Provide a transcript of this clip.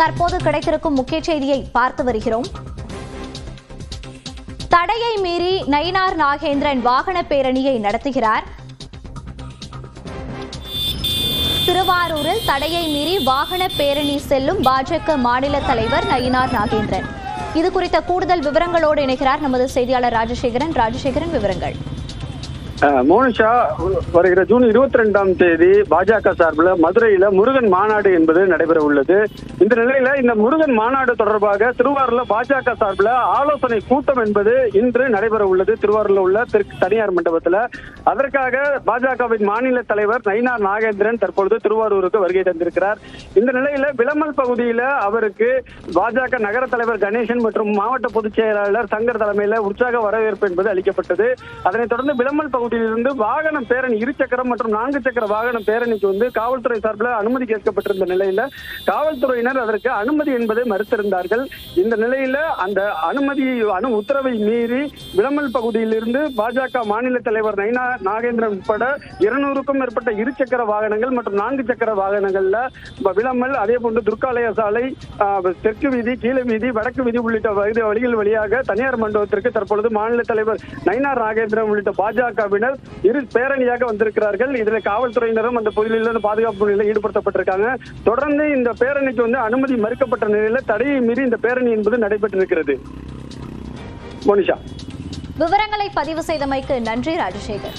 தற்போது கிடைத்திருக்கும் முக்கிய செய்தியை பார்த்து வருகிறோம். தடையை மீறி நயினார் நாகேந்திரன் வாகன பேரணியை நடத்துகிறார். திருவாரூரில் தடையை மீறி வாகன பேரணி செல்லும் பாஜக மாநில தலைவர் நயினார் நாகேந்திரன். இது குறித்த கூடுதல் விவரங்களோடு இணைகிறார் நமது செய்தியாளர் ராஜசேகரன். ராஜசேகரன் விவரங்கள். மோனிஷா வருகிற ஜூன் இருபத்தி ரெண்டாம் தேதி பாஜக சார்பில் மதுரையில முருகன் மாநாடு என்பது நடைபெற உள்ளது. இந்த நிலையில இந்த முருகன் மாநாடு தொடர்பாக திருவாரூர்ல பாஜக சார்பில் ஆலோசனை கூட்டம் என்பது இன்று நடைபெற உள்ளது. திருவாரூர்ல உள்ள திரு தனியார் மண்டபத்துல. அதற்காக பாஜகவின் மாநில தலைவர் நைனா நாகேந்திரன் தற்பொழுது திருவாரூருக்கு வருகை தந்திருக்கிறார். இந்த நிலையில விளமல் பகுதியில அவருக்கு பாஜக நகர தலைவர் கணேசன் மற்றும் மாவட்ட பொதுச் செயலாளர் சங்கர் தலைமையில உற்சாக வரவேற்பு என்பது அளிக்கப்பட்டது. அதனைத் தொடர்ந்து விளமல் பகுதியிலிருந்து வாகன பேரணி இரு சக்கரம் மற்றும் நான்கு சக்கர வாகன பேரணிக்கு வந்து காவல்துறை சார்பில் அனுமதி கேட்கப்பட்டிருந்த நிலையில காவல்துறையினர் அதற்கு அனுமதி என்பதை மறுத்திருந்தார்கள். இந்த நிலையில அந்த அனுமதி அனு உத்தரவை மீறி விளமல் பகுதியிலிருந்து பாஜக மாநில தலைவர் நைனா நாகேந்திரன் உட்பட இருநூறுக்கும் மேற்பட்ட இருசக்கர வாகனங்கள் மற்றும் நான்கு சக்கர வாகனங்கள்ல விளம்பல் விளமல் அதே போன்று துர்காலய சாலை தெற்கு வீதி கீழ வீதி வடக்கு வீதி உள்ளிட்ட வழிகள் வழியாக தனியார் மண்டபத்திற்கு தற்பொழுது மாநில தலைவர் நயினார் நாகேந்திரன் உள்ளிட்ட பாஜக தரப்பினர் இரு பேரணியாக வந்திருக்கிறார்கள். இதில் காவல்துறையினரும் அந்த பகுதியிலிருந்து பாதுகாப்பு பணியில் ஈடுபடுத்தப்பட்டிருக்காங்க. தொடர்ந்து இந்த பேரணிக்கு வந்து அனுமதி மறுக்கப்பட்ட நிலையில தடையை மீறி இந்த பேரணி என்பது நடைபெற்றிருக்கிறது. மோனிஷா. விவரங்களை பதிவு செய்தமைக்கு நன்றி ராஜசேகர்.